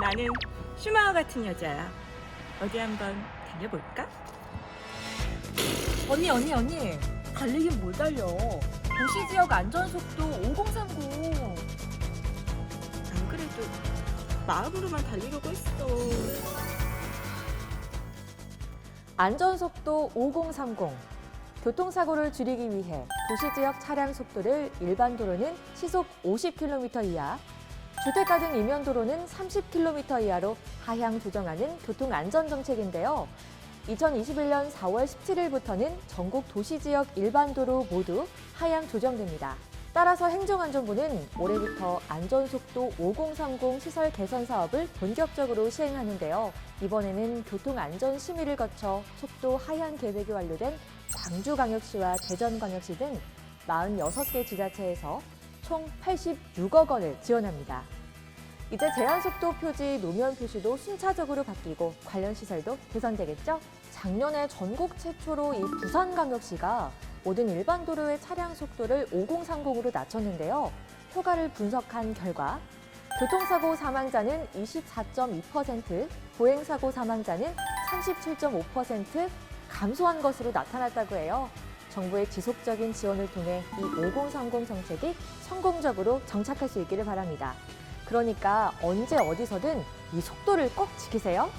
나는 슈마와 같은 여자야. 어디 한번 달려볼까? 언니 언니 언니 달리긴 뭘 달려 도시 지역 안전속도 5030 안 그래도 마음으로만 달리려고 했어. 안전속도 5030. 교통사고를 줄이기 위해 도시 지역 차량 속도를 일반 도로는 시속 50km 이하, 주택가 등 이면 도로는 30km 이하로 하향 조정하는 교통안전정책인데요. 2021년 4월 17일부터는 전국 도시지역 일반 도로 모두 하향 조정됩니다. 따라서 행정안전부는 올해부터 안전속도 5030 시설 개선 사업을 본격적으로 시행하는데요. 이번에는 교통안전 심의를 거쳐 속도 하향 계획이 완료된 광주광역시와 대전광역시 등 46개 지자체에서 총 86억 원을 지원합니다. 이제 제한 속도 표지 노면 표시도 순차적으로 바뀌고 관련 시설도 개선되겠죠? 작년에 전국 최초로 이 부산광역시가 모든 일반 도로의 차량 속도를 5030으로 낮췄는데요. 효과를 분석한 결과 교통사고 사망자는 24.2%, 보행사고 사망자는 37.5% 감소한 것으로 나타났다고 해요. 정부의 지속적인 지원을 통해 이 5030 정책이 성공적으로 정착할 수 있기를 바랍니다. 그러니까 언제 어디서든 이 속도를 꼭 지키세요.